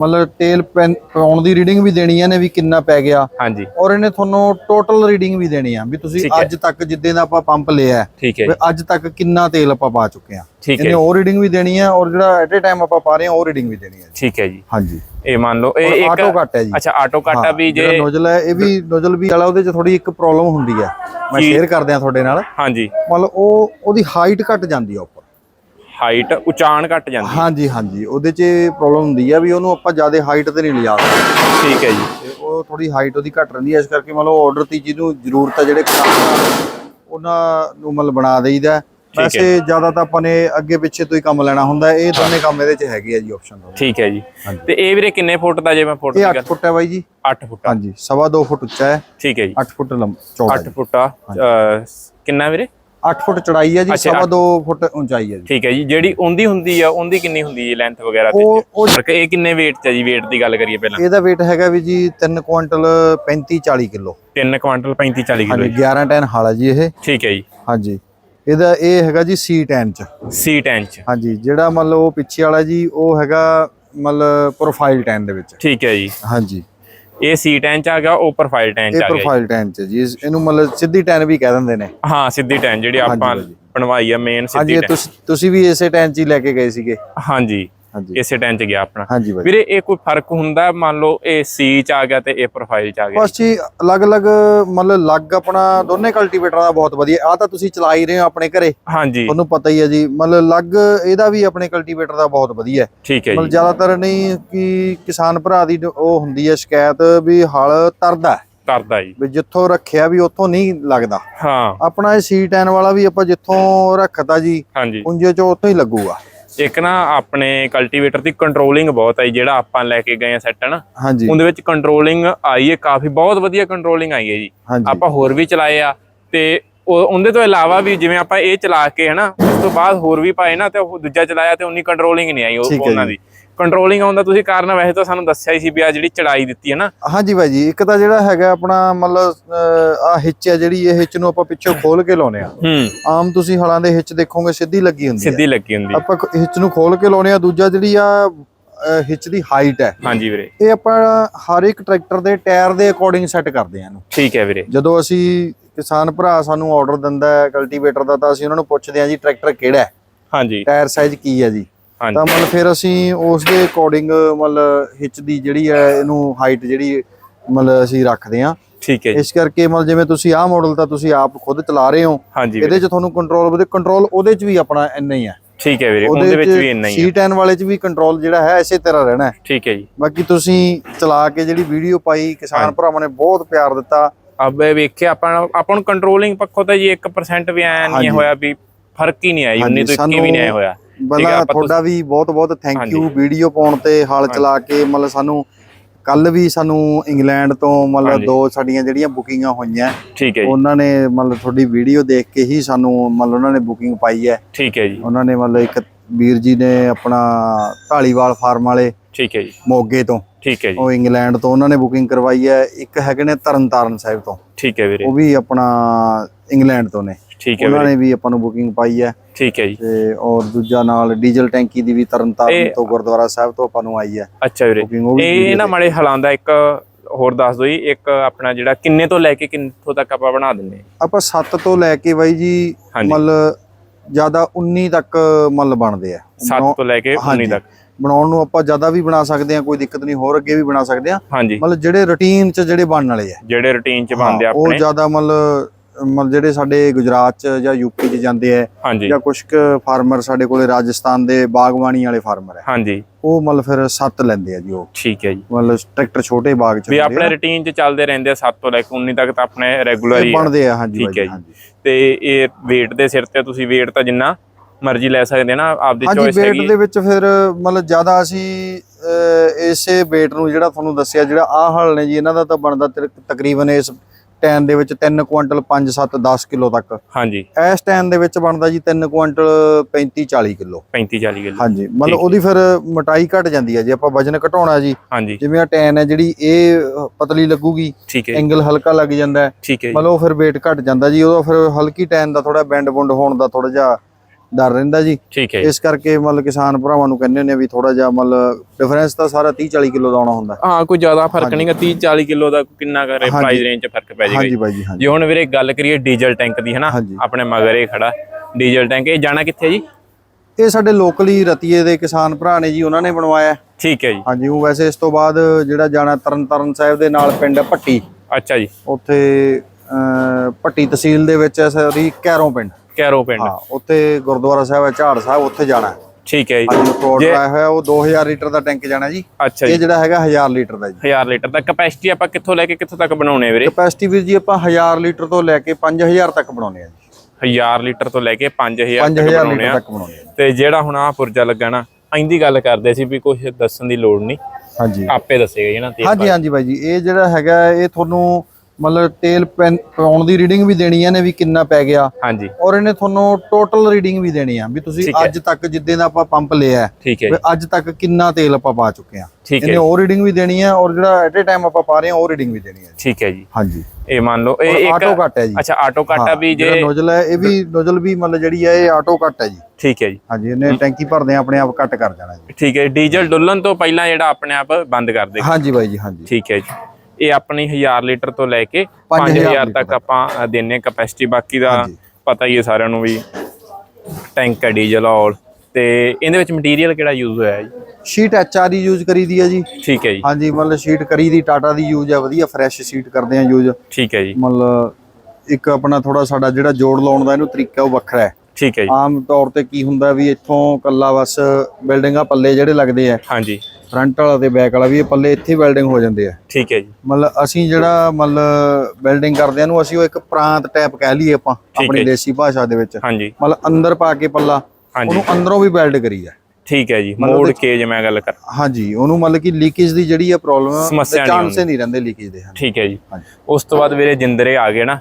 ਮਤਲਬ ਤੇਲ ਪਾਉਣ ਦੀ ਰੀਡਿੰਗ ਵੀ ਦੇਣੀ ਹੈ ਨੇ ਵੀ ਕਿੰਨਾ ਪੈ ਗਿਆ। ਹਾਂਜੀ। ਔਰ ਇਹਨੇ ਤੁਹਾਨੂੰ ਟੋਟਲ ਰੀਡਿੰਗ ਵੀ ਦੇਣੀ ਆ ਵੀ ਤੁਸੀਂ। ਅੱਜ ਤੱਕ ਜਿੱਦਾਂ ਦਾ ਆਪਾਂ ਪੰਪ ਲਿਆ ਵੀ ਅੱਜ ਤੱਕ ਕਿੰਨਾ ਤੇਲ ਆਪਾਂ ਪਾ ਚੁੱਕੇ ਆ। ਇਹਨੇ ਉਹ ਰੀਡਿੰਗ ਵੀ ਦੇਣੀ ਹੈ ਔਰ ਜਿਹੜਾ ਐਟ ਅ ਟਾਈਮ ਆਪਾਂ ਪਾ ਰਹੇ ਹਾਂ ਉਹ ਰੀਡਿੰਗ ਵੀ ਦੇਣੀ ਹੈ। ਠੀਕ ਹੈ ਜੀ। ਹਾਂਜੀ। ਇਹ ਮੰਨ ਲਓ ਇਹ ਇੱਕ ਆਟੋ ਕੱਟ ਹੈ ਜੀ। ਅੱਛਾ ਆਟੋ ਕੱਟ ਆ ਵੀ ਜੇ ਨੋਜ਼ਲ ਹੈ ਇਹ ਵੀ ਨੋਜ਼ਲ ਵੀ ਵਾਲਾ ਉਹਦੇ ਚ ਥੋੜੀ ਇੱਕ ਪ੍ਰੋਬਲਮ ਹੁੰਦੀ ਹੈ ਮੈਂ? ਸ਼ੇਅਰ ਕਰਦੇ ਆ ਤੁਹਾਡੇ ਨਾਲ। ਹਾਂਜੀ। ਮਤਲਬ ਉਹ ਉਹਦੀ ਹਾਈਟ ਘਟ ਜਾਂਦੀ ਆ ਉੱਪਰ। ਹਾਈਟ ਉਚਾਣ ਘਟ ਜਾਂਦੀ ਹਾਂਜੀ ਹਾਂਜੀ। ਉਹਦੇ 'ਚ ਪ੍ਰੋਬਲਮ ਹੁੰਦੀ ਆ ਵੀ ਉਹਨੂੰ ਆਪਾਂ ਜ਼ਿਆਦਾ ਹਾਈਟ ਤੇ ਨਹੀਂ ਲਿਜਾ ਸਕਦੇ। ਠੀਕ ਹੈ ਜੀ। ਤੇ ਉਹ ਥੋੜੀ ਹਾਈਟ ਉਹਦੀ ਘਟ ਰਹਿੰਦੀ ਹੈ ਇਸ ਕਰਕੇ ਮਤਲਬ ਆਰਡਰ ਤੀ ਜਿਹਨੂੰ ਜ਼ਰੂਰਤ ਹੈ ਜਿਹੜੇ ਉਹਨਾਂ ਨੂੰ ਮਤਲਬ ਬਣਾ ਦੇਈਦਾ। ਹੈ। ਹੈ। ਵੈਸੇ ਜ਼ਿਆਦਾ ਤਾਂ ਆਪਾਂ ਨੇ ਅੱਗੇ ਪਿੱਛੇ ਤੋਂ ਹੀ ਕੰਮ ਲੈਣਾ ਹੁੰਦਾ ਹੈ। ਇਹ ਦੋਨੇ ਕੰਮ ਇਹਦੇ 'ਚ ਹੈਗੇ ਆ ਜੀ ਆਪਸ਼ਨ ਠੀਕ ਹੈ ਜੀ। ਤੇ ਇਹ ਵੀਰੇ ਕਿੰਨੇ ਫੁੱਟ ਦਾ ਜੇ ਮੈਂ ਫੁੱਟ ਇਹ ਦੀ 8 ਗੱਲ ਫੁੱਟ ਹੈ ਬਾਈ ਜੀ। 8 ਫੁੱਟ। ਹਾਂਜੀ ਸਵਾ ਦੋ ਫੁੱਟ ਉੱਚਾ ਹੈ। ਠੀਕ ਹੈ ਜੀ। 8 ਫੁੱਟ ਲੰਬ ਚੌੜਾ 8 ਫੁੱਟ ਕਿੰਨਾ ਵੀਰੇ? 8 ਫੁੱਟ ਚੜਾਈ ਹੈ ਜੀ ਸਵਾ ਦੋ ਫੁੱਟ ਉਚਾਈ ਹੈ ਜੀ। ਠੀਕ ਹੈ ਜੀ ਜਿਹੜੀ ਉਹਦੀ ਹੁੰਦੀ ਆ ਉਹਦੀ ਕਿੰਨੀ ਹੁੰਦੀ ਹੈ ਲੈਂਥ ਵਗੈਰਾ ਤੇ? ਇਹ ਕਿੰਨੇ weight ਚ ਆ ਜੀ weight ਦੀ ਗੱਲ ਕਰੀਏ ਪਹਿਲਾਂ? ਇਹਦਾ weight ਹੈਗਾ ਵੀ ਜੀ 3 ਕੁਇੰਟਲ 35 40 ਕਿਲੋ। 3 ਕੁਆਂਟਲ 35 40 ਕਿਲੋ ਹਾਂਜੀ 11 ਟਨ ਹਾਲ ਹੈ ਜੀ ਇਹ। ਠੀਕ ਹੈ ਜੀ। ਹਾਂਜੀ ਇਹਦਾ ਇਹ ਹੈਗਾ ਜੀ ਸੀ 10 ਚ। ਸੀ 10 ਚ। ਹਾਂਜੀ ਜਿਹੜਾ ਮਤਲਬ ਉਹ ਪਿੱਛੇ ਵਾਲਾ ਜੀ ਉਹ ਹੈਗਾ ਮਤਲਬ ਪ੍ਰੋਫਾਈਲ 10 ਦੇ ਵਿੱਚ। ਠੀਕ ਹੈ ਜੀ। ਹਾਂਜੀ। ਇਹ ਸੀ 10 ਚ ਆ ਗਿਆ ਉਹ ਪ੍ਰੋਫਾਈਲ 10 ਇਹ ਚ ਆ ਗਿਆ ਜੀ। ਪ੍ਰੋਫਾਈਲ 10 ਚ ਜੀ। ਇਹਨੂੰ ਮਤਲਬ ਸਿੱਧੀ 10 ਵੀ ਕਹਿ ਦਿੰਦੇ ਨੇ। ਹਾਂ ਸਿੱਧੀ 10 ਜਿਹੜੀ ਆਪਾਂ ਹਾਂਜੀ। ਬਣਵਾਈ ਆ ਮੇਨ ਹਾਂਜੀ ਸਿੱਧੀ ਇਹ 10 ਤੁਸੀਂ ਤੁਸੀਂ ਵੀ ਇਸੇ 10 ਚ ਹੀ ਲੈ ਕੇ ਗਏ ਸੀਗੇ। ਹਾਂਜੀ ਹਾਂਜੀ। ਇਸੇ 10 ਚ ਗਿਆ ਆਪਣਾ। ਵੀਰੇ ਇਹ ਕੋਈ ਫ਼ਰਕ ਹੁੰਦਾ? ਮੰਨ ਲਓ ਇਹ ਸੀ ਚ ਆ ਗਿਆ ਤੇ ਇਹ ਪ੍ਰੋਫਾਈਲ ਚ ਆ ਗਿਆ। ਬਸ ਜੀ ਅਲੱਗ-ਅਲੱਗ ਮਤਲਬ ਲੱਗ ਆਪਣਾ ਦੋਨੇ ਕਲਟੀਵੇਟਰਾਂ ਦਾ ਬਹੁਤ ਵਧੀਆ। ਆ ਤਾਂ ਤੁਸੀਂ ਚਲਾ ਹੀ ਰਹੇ ਹੋ ਆਪਣੇ ਘਰੇ। ਹਾਂਜੀ। ਤੁਹਾਨੂੰ ਪਤਾ ਹੀ ਹੈ ਜੀ। ਮਤਲਬ ਲੱਗ ਇਹਦਾ ਵੀ ਆਪਣੇ ਕਲਟੀਵੇਟਰ ਦਾ ਬਹੁਤ ਵਧੀਆ। ਠੀਕ ਹੈ ਮਤਲਬ ਜੀ। ਜ਼ਿਆਦਾਤਰ ਨਹੀਂ ਕਿ ਕਿਸਾਨ ਭਰਾ ਦੀ ਉਹ ਹੁੰਦੀ ਹੈ ਸ਼ਿਕਾਇਤ ਵੀ ਹਲ ਤਰਦਾ ਕਰਦਾ ਜੀ। ਵੀ ਜਿੱਥੋਂ ਰੱਖਿਆ ਵੀ ਉੱਥੋਂ ਨਹੀਂ ਲੱਗਦਾ। ਹਾਂ। ਆਪਣਾ ਇਹ ਸੀ 10 ਵਾਲਾ ਵੀ ਆਪਾਂ ਜਿੱਥੋਂ ਰੱਖਤਾ ਜੀ ਹਾਂਜੀ। ਪੁੰਜੇ ਚੋਂ ਉੱਥੋਂ ਹੀ ਲੱਗੂਗਾ। ਇੱਕ ਨਾ ਆਪਣੇ ਕਲਟੀਵੇਟਰ ਦੀ ਕੰਟਰੋਲਿੰਗ ਬਹੁਤ ਜੀ, ਜਿਹੜਾ ਆਪਾਂ ਲੈ ਕੇ ਗਏ ਆ ਸੈੱਟ ਨਾ ਹਾਂਜੀ। ਉਹਦੇ ਵਿੱਚ ਕੰਟਰੋਲਿੰਗ ਆਈ ਹੈ ਕਾਫੀ ਬਹੁਤ ਵਧੀਆ ਕੰਟਰੋਲਿੰਗ ਆਈ ਹੈ ਜੀ। ਆਪਾਂ ਹੋਰ ਵੀ ਚਲਾਏ ਆ ਤੇ ਉਹ ਉਹਦੇ ਤੋਂ ਇਲਾਵਾ ਵੀ ਜਿਵੇਂ ਆਪਾਂ ਇਹ ਚਲਾ ਕੇ ਹਨਾ ਉਸ ਤੋਂ ਬਾਅਦ ਹੋਰ ਵੀ ਪਾਏ ਨਾ ਤੇ ਉਹ ਦੂਜਾ ਚਲਾਇਆ ਤੇ ਉਨੀ ਕੰਟਰੋਲਿੰਗ ਨਹੀਂ ਆਈ ਉਹਨਾਂ। ਦੀ। ਕੰਟਰੋਲਿੰਗ ਆਉਂਦਾ ਤੁਸੀਂ ਕਾਰਨ ਵੈਸੇ ਤਾਂ ਸਾਨੂੰ ਦੱਸਿਆ ਹੀ ਸੀ ਵੀ ਆ ਜਿਹੜੀ ਚੜਾਈ ਦਿੱਤੀ ਹੈ ਨਾ। ਹਾਂਜੀ ਜੀ ਇੱਕ ਤਾਂ ਜਿਹੜਾ ਹੈਗਾ ਆਪਣਾ ਮਤਲਬ ਆ ਹਿੱਚ ਹੈ ਜਿਹੜੀ ਇਹ ਹਿੱਚ ਨੂੰ ਆਪਾਂ ਪਿੱਛੋਂ ਖੋਲ ਕੇ ਲਾਉਨੇ ਆ। ਆਮ ਤੁਸੀਂ ਹਲਾਂ ਦੇ ਹਿੱਚ ਦੇਖੋਗੇ ਸਿੱਧੀ ਲੱਗੀ ਹੁੰਦੀ ਹੈ ਸਿੱਧੀ ਲੱਗੀ ਹੁੰਦੀ ਆਪਾਂ ਹਿੱਚ ਨੂੰ ਖੋਲ ਕੇ ਲਾਉਨੇ ਆ ਦੂਜਾ ਜਿਹੜੀ ਆ ਹਿੱਚ ਦੀ ਹਾਈਟ ਹੈ ਹਾਂਜੀ ਵੀਰੇ। ਇਹ ਆਪਾਂ ਹਰ ਇੱਕ ਟਰੈਕਟਰ ਦੇ ਟਾਇਰ ਦੇ ਅਕੋਰਡਿੰਗ ਸੈੱਟ ਕਰਦੇ ਆ ਇਹਨੂੰ। ਠੀਕ ਹੈ ਵੀਰੇ। ਜਦੋਂ ਅਸੀਂ ਕਿਸਾਨ ਭਰਾ ਸਾਨੂੰ ਆਰਡਰ ਦਿੰਦਾ ਹੈ ਕਲਟੀਵੇਟਰ ਦਾ ਤਾਂ ਅਸੀਂ ਉਹਨਾਂ ਨੂੰ ਪੁੱਛਦੇ ਹਾਂ ਜੀ ਟਰੈਕਟਰ ਕਿਹੜਾ ਹੈ? ਹਾਂਜੀ। ਟਾਇਰ ਸਾਈਜ਼ ਕੀ ਹੈ ਜੀ? ਤਾਂ ਮਤਲਬ ਫਿਰ ਅਸੀਂ ਉਸ ਦੇ ਅਕੋਰਡਿੰਗ ਮਤਲਬ ਹਿੱਚ ਦੀ ਜਿਹੜੀ ਹੈ ਇਹਨੂੰ ਹਾਈਟ ਜਿਹੜੀ ਮਤਲਬ ਅਸੀਂ ਰੱਖਦੇ ਹਾਂ। ਠੀਕ ਹੈ ਇਸ ਕਰਕੇ ਮਤਲਬ ਜਿਵੇਂ ਤੁਸੀਂ ਆਹ ਮਾਡਲ ਤਾਂ ਤੁਸੀਂ ਆਪ ਖੁਦ ਚਲਾ ਰਹੇ ਹੋ ਇਹਦੇ 'ਚ ਤੁਹਾਨੂੰ ਕੰਟਰੋਲ ਉਹਦੇ ਕੰਟਰੋਲ ਉਹਦੇ 'ਚ ਵੀ ਆਪਣਾ ਇੰਨਾ ਹੀ ਹੈ। ਠੀਕ ਹੈ ਵੀਰੇ ਉਹਦੇ ਵਿੱਚ ਵੀ ਇੰਨਾ ਹੀ ਹੈ। C10 ਵਾਲੇ 'ਚ ਵੀ ਕੰਟਰੋਲ ਜਿਹੜਾ ਹੈ ਇਸੇ ਤਰ੍ਹਾਂ ਰਹਿਣਾ ਹੈ। ਠੀਕ ਹੈ ਜੀ। ਬਾਕੀ ਤੁਸੀਂ ਚਲਾ ਕੇ ਜਿਹੜੀ ਵੀਡੀਓ ਪਾਈ ਕਿਸਾਨ ਭਰਾਵਾਂ ਨੇ ਬਹੁਤ ਪਿਆਰ ਦਿੱਤਾ। ਅਬ ਵੇਖਿਆ ਆਪਾਂ ਆਪਾਂ ਨੂੰ ਕੰਟਰੋਲਿੰਗ ਪੱਖੋਂ ਤਾਂ ਜੀ 1% ਵੀ ਐ ਨਹੀਂ। ਹੋਇਆ ਵੀ ਫ਼ਰਕ ਹੀ ਨਹੀਂ ਆਇਆ ਉਨੀ ਤੋਂ 21 ਵੀ ਨਹੀਂ ਆਇਆ ਹੋਇਆ। ਆਪਾਂ ਤੁਹਾਡਾ ਵੀ ਬਹੁਤ ਬਹੁਤ ਥੈਂਕ। ਯੂ ਵੀਡੀਓ ਪਾਉਣ ਤੇ ਹਾਲ ਚਲਾ ਕੇ ਮਤਲਬ ਸਾਨੂੰ ਕੱਲ ਵੀ ਸਾਨੂੰ ਇੰਗਲੈਂਡ ਤੋਂ ਮਤਲਬ। ਦੋ ਸਾਡੀਆਂ ਜਿਹੜੀਆਂ ਬੁਕਿੰਗਾਂ ਹੋਈਆਂ ਠੀਕ ਹੈ ਜੀ। ਉਹਨਾਂ ਨੇ ਮਤਲਬ ਤੁਹਾਡੀ ਵੀਡੀਓ ਦੇਖ ਕੇ ਹੀ ਸਾਨੂੰ ਮਤਲਬ ਉਹਨਾਂ ਨੇ ਬੁਕਿੰਗ ਪਾਈ ਹੈ। ਠੀਕ ਹੈ ਜੀ। ਉਹਨਾਂ ਨੇ ਮਤਲਬ ਇੱਕ ਵੀਰ ਜੀ ਨੇ ਆਪਣਾ ਢਾਲੀਵਾਲ ਫਾਰਮ ਵਾਲੇ ਠੀਕ ਹੈ ਜੀ। ਮੋਗੇ ਤੋਂ ਠੀਕ ਹੈ ਜੀ। ਉਹ ਇੰਗਲੈਂਡ ਤੋਂ ਉਹਨਾਂ ਨੇ ਬੁਕਿੰਗ ਕਰਵਾਈ ਹੈ ਇੱਕ ਹੈਗੇ ਨੇ ਤਰਨਤਾਰਨ ਸਾਹਿਬ ਤੋਂ। ਠੀਕ ਹੈ ਵੀਰੇ। ਉਹ ਵੀ ਆਪਣਾ ਇੰਗਲੈਂਡ ਤੋਂ ਨੇ। ਠੀਕ ਹੈ ਉਹਨਾਂ ਨੇ ਵੀ ਆਪਾਂ ਨੂੰ ਬੁਕਿੰਗ ਪਾਈ ਹੈ। ਠੀਕ ਹੈ ਜੀ। ਤੇ ਔਰ ਦੂਜਾ ਨਾਲ ਡੀਜ਼ਲ ਟੈਂਕੀ ਦੀ ਵੀ ਤਰਨਤਾਰਨ ਤੋਂ ਗੁਰਦੁਆਰਾ ਸਾਹਿਬ ਤੋਂ ਆਪਾਂ ਨੂੰ ਆਈ ਹੈ। ਅੱਛਾ ਵੀਰੇ। ਇਹ video ਨਾ ਮਾੜੇ ਹਲਾਂ ਦਾ ਇੱਕ ਹੋਰ ਦੱਸ ਦਿਓ ਜੀ। ਇੱਕ ਆਪਣਾ ਜਿਹੜਾ ਕਿੰਨੇ ਤੋਂ ਲੈ ਕੇ ਕਿੰਥੋਂ ਤੱਕ ਆਪਾਂ ਬਣਾ ਹਾਂ? ਆਪਾਂ 7 ਤੋਂ ਲੈ ਕੇ ਬਾਈ ਜੀ। ਮਤਲਬ ਜ਼ਿਆਦਾ 19 ਤੱਕ ਮਤਲਬ ਬਣਦੇ ਆ। 7 ਤੋਂ ਲੈ ਕੇ 19 ਹਾਂਜੀ। ਤੱਕ। ਬਣਾਉਣ ਨੂੰ ਆਪਾਂ ਜ਼ਿਆਦਾ ਵੀ ਬਣਾ ਸਕਦੇ ਆ ਕੋਈ ਦਿੱਕਤ ਨਹੀਂ ਹੋਰ ਅੱਗੇ ਵੀ ਬਣਾ ਸਕਦੇ ਆ ਮਤਲਬ ਜਿਹੜੇ ਰੁਟੀਨ ਚ ਜਿਹੜੇ ਬਣਨ ਵਾਲੇ ਆ। ਜਿਹੜੇ ਰੁਟੀਨ ਚ ਬਣਦੇ ਆ ਹਾਂ, ਉਹ ਆਪਣੇ। ਜ਼ਿਆਦਾ ਮਤਲਬ ਮਤਲਬ ਜਿਹੜੇ ਸਾਡੇ ਗੁਜਰਾਤ ਚ ਜਾਂ ਯੂਪੀ ਚ ਜਾਂਦੇ ਆ ਹਾਂਜੀ। ਜਾਂ ਕੁਝ ਕੁ ਫਾਰਮਰ ਸਾਡੇ ਕੋਲੇ ਰਾਜਸਥਾਨ ਦੇ ਬਾਗਬਾਨੀ ਵਾਲੇ ਫਾਰਮਰ ਆ ਹਾਂਜੀ। ਉਹ ਮਤਲਬ ਫਿਰ 7 ਲੈਂਦੇ ਆ ਜੀ ਉਹ। ਠੀਕ ਹੈ ਜੀ। ਮਤਲਬ ਟਰੈਕਟਰ ਛੋਟੇ ਬਾਗ ਚ ਵੀ ਆਪਣੇ। ਰੁਟੀਨ ਚ ਚੱਲਦੇ ਰਹਿੰਦੇ ਆ 7 ਤੋਂ ਲੈ ਕੇ 19 ਤੱਕ ਤਾਂ ਆਪਣੇ ਰੈਗੂਲਰ ਹੀ। ਬਣਦੇ ਆ ਹਾਂਜੀ ਠੀਕ ਹੈ ਜੀ। ਹਾਂਜੀ। ਤੇ ਇਹ weight ਦੇ ਸਿਰ ਤੇ ਤੁਸੀਂ weight ਤਾਂ ਜਿੰਨਾ ਮਰਜ਼ੀ ਲੈ ਸਕਦੇ ਨਾ ਆਪਦੀ ਹਾਂਜੀ ਚੋਇਸ weight ਹੈਗੀ ਦੇ ਵਿੱਚ ਫਿਰ ਮਤਲਬ ਜ਼ਿਆਦਾ ਅਸੀਂ ਇਸੇ weight ਨੂੰ ਜਿਹੜਾ ਤੁਹਾਨੂੰ ਦੱਸਿਆ ਜਿਹੜਾ ਆਹ ਹਲ ਨੇ ਜੀ ਇਹਨਾਂ ਦਾ ਤਾਂ ਬਣਦਾ ਤਕ- ਤਕਰੀਬਨ ਇਸ ਟੈਨ ਦੇ ਵਿੱਚ 3 ਕੁਇੰਟਲ 5 7 10 ਕਿਲੋ ਤੱਕ। ਹਾਂਜੀ। ਇਸ ਟੈਨ ਦੇ ਵਿੱਚ ਬਣਦਾ ਜੀ 3 ਕੁਇੰਟਲ 35 40 ਕਿਲੋ। 35 40 ਕਿਲੋ। ਹਾਂਜੀ ਮਤਲਬ ਉਹਦੀ ਫਿਰ ਮੋਟਾਈ ਘਟ ਜਾਂਦੀ ਹੈ ਜੇ ਆਪਾਂ ਵਜਨ ਘਟਾਉਣਾ ਜੀ। ਹਾਂਜੀ। ਜਿਵੇਂ ਆ ਟੈਨ ਹੈ ਜਿਹੜੀ ਇਹ ਪਤਲੀ ਲੱਗੂਗੀ ਐਂਗਲ ਹਲਕਾ ਲੱਗ ਜਾਂਦਾ ਹੈ। ਮਤਲਬ ਉਹ ਫਿਰ weight ਘਟ ਜਾਂਦਾ ਜੀ ਉਹਦਾ ਫਿਰ ਹਲਕੀ ਟੈਨ ਦਾ ਥੋੜਾ ਬੈਂਡ ਬੁੰਡ ਹੋਣ ਦਾ ਥੋੜਾ ਜਿਹਾ ਡਰ ਰਹਿੰਦਾ ਜੀ। ਠੀਕ ਹੈ ਇਸ ਕਰਕੇ ਮਤਲਬ ਕਿਸਾਨ ਭਰਾਵਾਂ ਨੂੰ ਕਹਿੰਦੇ ਨੇ ਵੀ ਥੋੜਾ ਜਿਹਾ ਮਤਲਬ ਡਿਫਰੈਂਸ ਤਾਂ ਸਾਰਾ 30 40 ਕਿਲੋ ਦਾ ਆਉਣਾ ਹੁੰਦਾ। ਹਾਂ ਕੋਈ ਜ਼ਿਆਦਾ ਫ਼ਰਕ ਨਹੀਂਗਾ 30 40 ਕਿਲੋ ਦਾ ਕਿੰਨਾ ਕਰੇ। ਪ੍ਰਾਈਸ ਰੇਂਜ 'ਚ ਫ਼ਰਕ ਪੈ ਜਾਏਗਾ ਹਾਂਜੀ ਜੀ। ਬਾਈ ਜੀ ਹਾਂਜੀ। ਜੇ ਹੁਣ ਵੀਰੇ ਗੱਲ ਕਰੀਏ ਡੀਜ਼ਲ ਟੈਂਕ ਦੀ ਹਨਾ। ਆਪਣੇ ਮਗਰ ਇਹ ਖੜਾ। ਡੀਜ਼ਲ ਟੈਂਕ ਇਹ ਜਾਣਾ ਕਿੱਥੇ ਜੀ? ਇਹ ਸਾਡੇ ਲੋਕਲੀ ਰਤੀਏ ਦੇ ਕਿਸਾਨ ਭਰਾ ਨੇ ਜੀ ਉਹਨਾਂ ਨੇ ਬਣਵਾਇਆ। ਠੀਕ ਹੈ ਜੀ। ਹਾਂਜੀ ਉਹ ਵੈਸੇ ਇਸ ਤੋਂ ਬਾਅਦ ਜਿਹੜਾ ਜਾਣਾ ਤਰਨਤਾਰਨ ਸਾਹਿਬ ਦੇ ਨਾਲ ਪਿੰਡ ਭੱਟੀ। ਅੱਛਾ ਜੀ। ਉੱਥੇ ਭੱਟੀ ਤਹਿਸੀਲ ਦੇ ਵਿੱਚ ਸਰੀ ਕੈਰੋਂ ਪਿੰਡ। ਕੈਰੋ ਪਿੰਡ। ਹਾਂ ਉੱਥੇ ਗੁਰਦੁਆਰਾ ਸਾਹਿਬ ਹੈ ਝਾੜ ਸਾਹਿਬ ਉੱਥੇ ਜਾਣਾ। ਠੀਕ ਹੈ ਜੀ। ਕੋਡ ਆਇਆ ਹੋਇਆ ਉਹ 2000 ਲੀਟਰ ਦਾ ਟੈਂਕ ਜਾਣਾ ਜੀ। ਇਹ ਜੀ। ਜਿਹੜਾ ਹੈਗਾ 1000 ਲੀਟਰ ਦਾ ਜੀ। 1000 ਲੀਟਰ ਦਾ। ਕਪੈਸਿਟੀ ਆਪਾਂ ਕਿੱਥੋਂ ਲੈ ਕੇ ਕਿੱਥੋਂ ਤੱਕ ਬਣਾਉਣੇ ਵੀਰੇ? ਕਪੈਸਿਟੀ ਵੀਰ ਜੀ ਆਪਾਂ 1000 ਲੀਟਰ ਤੋਂ ਲੈ ਕੇ 5000 ਤੱਕ ਬਣਾਉਨੇ ਆ ਜੀ। 1000 ਲੀਟਰ ਤੋਂ ਲੈ ਕੇ 5000 ਤੱਕ 5000 ਬਣਾਉਣੇ ਆ। ਤੇ ਜਿਹੜਾ ਹੁਣ ਆ ਪੁਰਜਾ ਲੱਗਾ ਨਾ ਇੰਦੀ ਗੱਲ ਕਰਦੇ ਸੀ ਵੀ ਕੁਝ ਦੱਸਣ ਦੀ ਲੋੜ ਨਹੀਂ। ਹਾਂਜੀ। ਆਪੇ ਦੱਸੇਗਾ ਜੀ ਨਾ ਤੇ ਹਾਂਜੀ ਹਾਂਜੀ ਬਾਈ ਜੀ ਇਹ ਜਿਹੜਾ ਹੈਗਾ ਇਹ ਤੁਹਾਨੂੰ ਮਤਲਬ ਤੇਲ ਪਾਉਣ ਦੀ ਰੀਡਿੰਗ ਵੀ ਦੇਣੀ ਹੈ ਨੇ ਵੀ ਕਿੰਨਾ ਪੈ ਗਿਆ। ਹਾਂਜੀ। ਔਰ ਇਹਨੇ ਤੁਹਾਨੂੰ ਟੋਟਲ ਰੀਡਿੰਗ ਵੀ ਦੇਣੀ ਆ ਵੀ ਤੁਸੀਂ। ਅੱਜ ਤੱਕ ਜਿੱਦਾਂ ਦਾ ਆਪਾਂ ਪੰਪ ਲਿਆ ਹੈ, ਠੀਕ ਹੈ ਅੱਜ ਤੱਕ ਕਿੰਨਾ ਤੇਲ ਆਪਾਂ ਪਾ ਚੁੱਕੇ ਆ। ਇਹਨੇ ਉਹ ਰੀਡਿੰਗ ਵੀ ਦੇਣੀ ਹੈ ਔਰ ਜਿਹੜਾ ਐਟ ਏ ਟਾਈਮ ਆਪਾਂ ਪਾ ਰਹੇ ਹਾਂ ਉਹ ਰੀਡਿੰਗ ਵੀ ਦੇਣੀ ਹੈ। ਠੀਕ ਹੈ ਜੀ। ਹਾਂਜੀ। ਇਹ ਮੰਨ ਲਓ ਇਹ ਇੱਕ ਆਟੋ ਕੱਟ ਹੈ ਜੀ। ਅੱਛਾ ਆਟੋ ਕੱਟ ਆ ਵੀ ਜੇ ਨੋਜ਼ਲ ਹੈ ਇਹ ਵੀ ਨੋਜ਼ਲ ਵੀ ਮਤਲਬ ਜਿਹੜੀ ਹੈ ਇਹ ਆਟੋ ਕੱਟ ਹੈ ਜੀ। ਠੀਕ ਹੈ ਜੀ। ਹਾਂਜੀ ਇਹਨੇ ਟੈਂਕੀ ਭਰਦੇ ਆਪਣੇ ਆਪ ਕੱਟ ਕਰ ਜਾਣਾ ਜੀ। ਠੀਕ ਹੈ ਡੀਜ਼ਲ ਡੁੱਲਣ ਤੋਂ ਪਹਿਲਾਂ ਜਿਹੜਾ ਆਪਣੇ ਆਪ ਬੰਦ ਕਰ ਦੇ। ਹਾਂਜੀ ਬਾਈ ਜੀ ਹਾਂਜੀ। ਠੀਕ ਹੈ ਜੀ। ਇਹ ਆਪਣੀ 1000 ਲੀਟਰ ਤੋਂ ਲੈ ਕੇ ਪੰਜ 5000 ਹਜ਼ਾਰ ਤੱਕ ਆਪਾਂ ਦਿੰਨੇ ਕਪੈਸਿਟੀ ਬਾਕੀ ਦਾ। ਪਤਾ ਹੀ ਹੈ ਸਾਰਿਆਂ ਨੂੰ ਵੀ ਟੈਂਕ ਹੈ ਡੀਜ਼ਲ ਆਲ ਤੇ ਇਹਦੇ ਵਿੱਚ ਮਟੀਰੀਅਲ ਕਿਹੜਾ ਯੂਜ਼ ਹੋਇਆ ਹੈ ਜੀ? ਸ਼ੀਟ ਐਚਆਰ ਯੂਜ਼ ਕਰੀਦੀ ਹੈ ਜੀ। ਠੀਕ ਹੈ ਜੀ। ਹਾਂਜੀ ਮਤਲਬ ਸ਼ੀਟ ਕਰੀ ਦੀ ਟਾਟਾ ਦੀ ਯੂਜ਼ ਹੈ ਵਧੀਆ ਫਰੈਸ਼ ਸ਼ੀਟ ਕਰਦੇ ਆ ਯੂਜ਼ ਠੀਕ ਹੈ ਜੀ। ਮਤਲਬ ਇੱਕ ਆਪਣਾ ਥੋੜਾ ਸਾਡਾ ਜਿਹੜਾ ਜੋੜ ਲਾਉਣ ਦਾ ਇਹਨੂੰ ਤਰੀਕਾ ਉਹ ਵੱਖਰਾ ਹੈ। ਠੀਕ ਹੈ ਜੀ। ਆਮ ਤੌਰ ਤੇ ਕੀ ਹੁੰਦਾ ਵੀ ਇੱਥੋਂ ਕੱਲਾ ਬਸ ਬਿਲਡਿੰਗਾਂ ਪੱਲੇ ਜਿਹੜੇ ਲੱਗਦੇ ਆ। ਹਾਂਜੀ। ਫਰੰਟ ਵਾਲਾ ਤੇ ਬੈਕ ਵਾਲਾ ਵੀ ਇਹ ਪੱਲੇ ਇੱਥੇ ਵੈਲਡਿੰਗ ਹੋ ਜਾਂਦੇ ਆ। ਠੀਕ ਹੈ ਜੀ। ਮਤਲਬ ਅਸੀਂ ਜਿਹੜਾ ਮਤਲਬ ਬਿਲਡਿੰਗ ਕਰਦੇ ਆ ਨੂੰ ਅਸੀਂ ਉਹ ਇੱਕ ਪ੍ਰਾਂਤ ਟਾਈਪ ਕਹਿ ਲਈਏ ਆਪਾਂ ਆਪਣੀ। ਦੇਸੀ ਭਾਸ਼ਾ ਦੇ ਵਿੱਚ। ਹਾਂਜੀ। ਮਤਲਬ ਅੰਦਰ ਪਾ ਕੇ ਪੱਲਾ ਉਹਨੂੰ ਅੰਦਰੋਂ ਵੀ ਵੈਲਡ ਕਰੀਦਾ ਠੀਕ ਹੈ ਜੀ ਮੋੜ ਕੇ ਜੇ ਮੈਂ ਗੱਲ ਕਰ। ਹਾਂਜੀ ਉਹਨੂੰ ਮਤਲਬ ਕਿ ਲੀਕੇਜ ਦੀ ਜਿਹੜੀ ਆ ਪ੍ਰੋਬਲਮ ਸਮੱਸਿਆ ਨਹੀਂ ਚਾਂਸ ਨਹੀਂ ਰਹਿੰਦੇ ਲੀਕੇਜ ਦੇ ਠੀਕ ਹੈ ਜੀ। ਉਸ ਤੋਂ ਬਾਅਦ ਵੀਰੇ ਜਿੰਦਰੇ ਆ ਗਏ ਨਾ।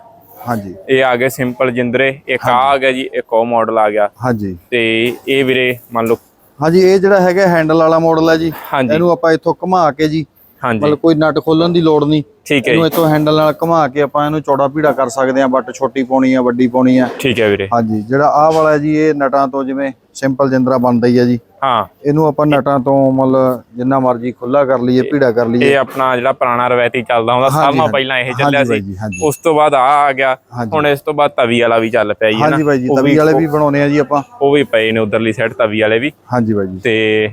ਹਾਂਜੀ। ਇਹ ਆ ਗਏ ਸਿੰਪਲ ਜਿੰਦਰੇ ਇੱਕ ਆ ਗਿਆ ਜੀ ਇੱਕ ਉਹ ਮਾਡਲ ਆ ਗਿਆ। ਹਾਂਜੀ। ਤੇ ਇਹ ਵੀਰੇ ਮੰਨ ਲਓ ਹਾਂਜੀ ਇਹ ਜਿਹੜਾ ਹੈਗਾ ਹੈਂਡਲ ਵਾਲਾ ਮਾਡਲ ਹੈ ਜੀ ਇਹਨੂੰ ਆਪਾਂ ਇੱਥੋਂ ਘੁਮਾ ਕੇ ਜੀ ਹਾਂਜੀ। ਮਤਲਬ ਕੋਈ ਨਟ ਖੋਲਣ ਦੀ ਲੋੜ ਨਹੀਂ। ਠੀਕ ਹੈ ਇਹਨੂੰ ਇੱਥੋਂ ਹੈਂਡਲ ਨਾਲ ਘੁਮਾ ਕੇ ਆਪਾਂ ਇਹਨੂੰ ਚੌੜਾ ਪੀੜਾ ਕਰ ਸਕਦੇ ਹਾਂ ਬੱਟ ਛੋਟੀ ਪਾਉਣੀ ਆ ਵੱਡੀ ਪਾਉਣੀ ਆ। ਠੀਕ ਹੈ ਵੀਰੇ। ਹਾਂਜੀ ਜਿਹੜਾ ਆਹ ਵਾਲਾ ਜੀ ਇਹ ਨਟਾਂ ਤੋਂ ਜਿਵੇਂ ਸਿੰਪਲ ਜਿੰਦਰਾ ਬਣਦਾ ਹੀ ਆ ਜੀ। ਹਾਂ। ਇਹਨੂੰ ਆਪਾਂ ਨਟਾਂ ਤੋਂ ਮਤਲਬ ਜਿੰਨਾ ਮਰਜ਼ੀ ਖੁੱਲਾ ਕਰ ਲਈਏ ਪੀੜਾ ਕਰ ਲਈਏ। ਇਹ ਆਪਣਾ ਜਿਹੜਾ ਪੁਰਾਣਾ ਰਵਾਇਤੀ ਚੱਲਦਾ ਹੁੰਦਾ ਸਾਲ ਨਾਲ। ਪਹਿਲਾਂ ਇਹ ਚੱਲਿਆ ਸੀ। ਉਸ ਤੋਂ ਬਾਅਦ ਆ ਆ ਗਿਆ। ਹੁਣ ਇਸ ਤੋਂ ਬਾਅਦ ਤਵੀ ਵਾਲਾ ਵੀ ਚੱਲ ਪਿਆ ਜੀ ਹਾਂਜੀ ਬਾਈ ਜੀ ਤਵੀ ਵਾਲੇ ਵੀ ਬਣਾਉਣੇ ਆ ਜੀ ਆਪਾਂ। ਉਹ ਵੀ ਪਏ ਨੇ ਉਧਰਲੀ ਸਾਈਡ ਤਵੀ ਵਾਲੇ ਵੀ। ਹਾਂਜੀ ਬਾਈ ਜੀ। ਤੇ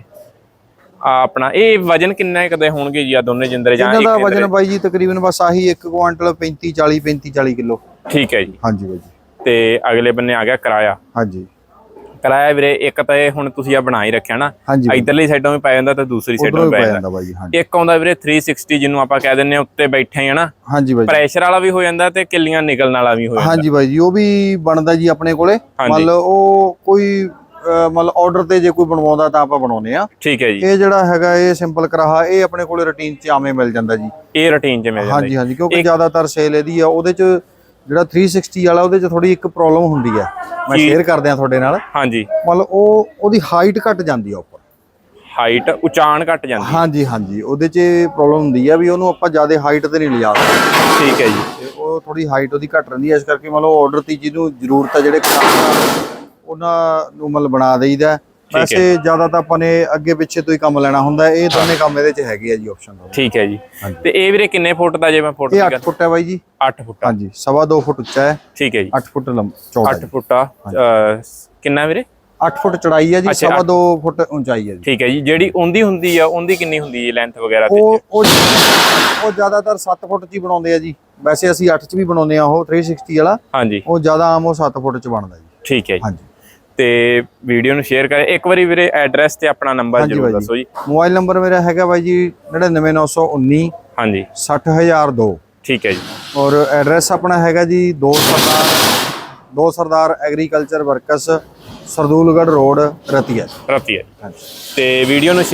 ਆ ਆਪਣਾ ਇਹ ਵਜਨ ਕਿੰਨਾ ਕਦੇ ਹੋਣਗੇ ਜੀ ਆ ਦੋਨੇ ਜਿੰਦਰੇ ਜਾਂ ਇਹਨਾਂ ਦਾ ਵਜਨ? ਬਾਈ ਜੀ ਤਕਰੀਬਨ ਬਸ ਆਹੀ 1 ਕੁਆਂਟਲ 35 40 35 40 ਕਿਲੋ। ਠੀਕ ਹੈ ਜੀ। ਹਾਂਜੀ ਬਾਈ ਜੀ। ਤੇ ਅਗਲੇ ਬੰਨੇ ਆ ਗਿਆ ਕਿਰਾਇਆ। ਹਾਂਜੀ। ਕਿਰਾਇਆ ਵੀਰੇ ਇੱਕ ਤਾਂ ਇਹ ਹੁਣ ਤੁਸੀਂ ਆ ਬਣਾ ਹੀ ਰੱਖਿਆ ਨਾ। ਇਧਰਲੀ ਸਾਈਡੋਂ ਵੀ ਪੈ ਜਾਂਦਾ ਤੇ ਦੂਸਰੀ ਸਾਈਡੋਂ ਵੀ ਪੈ ਜਾਂਦਾ। ਬਾਈ ਹਾਂਜੀ। ਇੱਕ ਆਉਂਦਾ ਵੀਰੇ 360 ਜਿਹਨੂੰ ਆਪਾਂ ਕਹਿ ਦਿੰਨੇ ਉੱਤੇ ਬੈਠੇ ਆ ਨਾ। ਹਾਂਜੀ ਬਾਈ ਪ੍ਰੈਸ਼ਰ ਵਾਲਾ ਵੀ ਹੋ ਜਾਂਦਾ ਤੇ ਕਿੱਲੀਆਂ ਨਿਕਲਣ ਵਾਲਾ ਵੀ ਹੋ ਜਾਂਦਾ। ਹਾਂਜੀ ਬਾਈ ਜੀ ਉਹ ਵੀ ਬਣਦਾ ਜੀ ਆਪਣੇ ਕੋਲੇ। ਮਤਲਬ ਉਹ ਕੋਈ ਮਤਲਬ ਆਰਡਰ ਤੇ ਜੇ ਕੋਈ ਬਣਵਾਉਂਦਾ ਤਾਂ ਆਪਾਂ ਬਣਾਉਨੇ ਆ ਠੀਕ ਹੈ ਜੀ। ਇਹ ਜਿਹੜਾ ਹੈਗਾ ਇਹ ਸਿੰਪਲ ਕਰਾਹਾ ਇਹ ਆਪਣੇ ਕੋਲੇ ਰੁਟੀਨ ਚ ਆਵੇਂ ਮਿਲ ਜਾਂਦਾ ਜੀ। ਇਹ ਰੁਟੀਨ ਚ ਮਿਲ ਜਾਂਦਾ ਹਾਂਜੀ ਹਾਂਜੀ ਕਿਉਂਕਿ ਜ਼ਿਆਦਾਤਰ ਸੇਲ ਇਹਦੀ ਆ ਉਹਦੇ ਚ ਜਿਹੜਾ 360 ਵਾਲਾ ਉਹਦੇ ਚ ਥੋੜੀ ਇੱਕ ਪ੍ਰੋਬਲਮ ਹੁੰਦੀ ਆ। ਮੈਂ? ਸ਼ੇਅਰ ਕਰਦੇ ਆ ਤੁਹਾਡੇ ਨਾਲ। ਹਾਂਜੀ। ਮਤਲਬ ਉਹ ਉਹਦੀ ਹਾਈਟ ਘਟ ਜਾਂਦੀ ਆ ਉੱਪਰ। ਹਾਈਟ ਉਚਾਣ ਘਟ ਜਾਂਦੀ ਹਾਂਜੀ ਹਾਂਜੀ। ਉਹਦੇ ਚ ਪ੍ਰੋਬਲਮ ਹੁੰਦੀ ਆ ਵੀ ਉਹਨੂੰ ਆਪਾਂ ਜ਼ਿਆਦਾ ਹਾਈਟ ਤੇ ਨਹੀਂ ਲਿਜਾ ਸਕਦੇ। ਠੀਕ ਹੈ ਜੀ। ਉਹ ਥੋੜੀ ਹਾਈਟ ਉਹਦੀ ਘਟ ਰਹਿੰਦੀ ਹੈ ਇਸ ਕਰਕੇ ਮਤਲਬ ਆਰਡਰ ਤੇ ਜਿਹਨੂੰ ਜ਼ਰੂਰਤ ਆ ਜਿਹੜੇ ਉਹਨਾਂ ਨੂੰ ਮਤਲਬ ਬਣਾ ਦੇਈਦਾ। ਵੈਸੇ ਜ਼ਿਆਦਾ ਤਾਂ ਆਪਾਂ ਨੇ ਅੱਗੇ ਪਿੱਛੇ ਤੋਂ ਹੀ ਕੰਮ ਲੈਣਾ ਹੁੰਦਾ। ਇਹ ਦੋਨੇ ਕੰਮ ਇਹਦੇ ਚ ਹੈਗੇ ਆ ਜੀ ਆਪਸ਼ਨ ਠੀਕ ਹੈ ਜੀ। ਤੇ ਇਹ ਵੀਰੇ ਕਿੰਨੇ ਫੁੱਟ ਦਾ ਜੇ ਮੈਂ ਫੁੱਟ ਇਹ ਦੀ 8 ਗੱਲ ਫੁੱਟ ਹੈ ਬਾਈ ਜੀ। 8 ਫੁੱਟ ਹਾਂਜੀ ਸਵਾ 2 ਫੁੱਟ ਉੱਚਾ ਹੈ। ਠੀਕ ਹੈ ਜੀ। 8 ਫੁੱਟ ਲੰਬ ਚੌੜਾ 8 ਫੁੱਟ ਕਿੰਨਾ ਵੀਰੇ? 8 ਫੁੱਟ ਚੜਾਈ ਹੈ ਜੀ ਸਵਾ 2 ਫੁੱਟ ਉਚਾਈ ਹੈ ਜੀ। ਠੀਕ ਹੈ ਜੀ ਜਿਹੜੀ ਉਹਦੀ ਹੁੰਦੀ ਆ ਉਹਦੀ ਕਿੰਨੀ ਹੁੰਦੀ ਹੈ ਲੈਂਥ ਵਗੈਰਾ ਤੇ? ਉਹ ਉਹ ਉਹ ਜ਼ਿਆਦਾਤਰ 7 ਫੁੱਟ ਚ ਹੀ ਬਣਾਉਂਦੇ ਆ ਜੀ। ਵੈਸੇ ਅਸੀਂ 8 ਚ ਵੀ ਬਣਾਉਂਦੇ ਆ ਉਹ 360 ਵਾਲਾ। ਹਾਂਜੀ। ਉਹ ਜ਼ਿਆਦਾ ਆਮ ਉਹ 7 ਫੁੱਟ ਚ ਬਣਦਾ ਜੀ। ਠੀਕ ਹੈ ਜੀ। ਹਾਂਜੀ। ਤੇ ਵੀਡੀਓ ਨੂੰ ਸ਼ੇਅਰ ਕਰੇ। ਇੱਕ ਵਾਰੀ ਵੀਰੇ ਐਡਰੈਸ ਤੇ ਆਪਣਾ ਨੰਬਰ ਜ਼ਰੂਰ। ਦੱਸੋ ਜੀ। ਮੋਬਾਈਲ ਨੰਬਰ ਮੇਰਾ ਹੈਗਾ ਬਾਈ ਜੀ 99919 ਹਾਂਜੀ। 60002 ਠੀਕ ਹੈ ਜੀ। ਔਰ ਐਡਰੈਸ ਆਪਣਾ ਹੈਗਾ ਜੀ Do Sardar Do Sardar agriculture works Sardulgarh road Ratia. Ratia. ਤੇ ਵੀਡੀਓ ਨੂੰ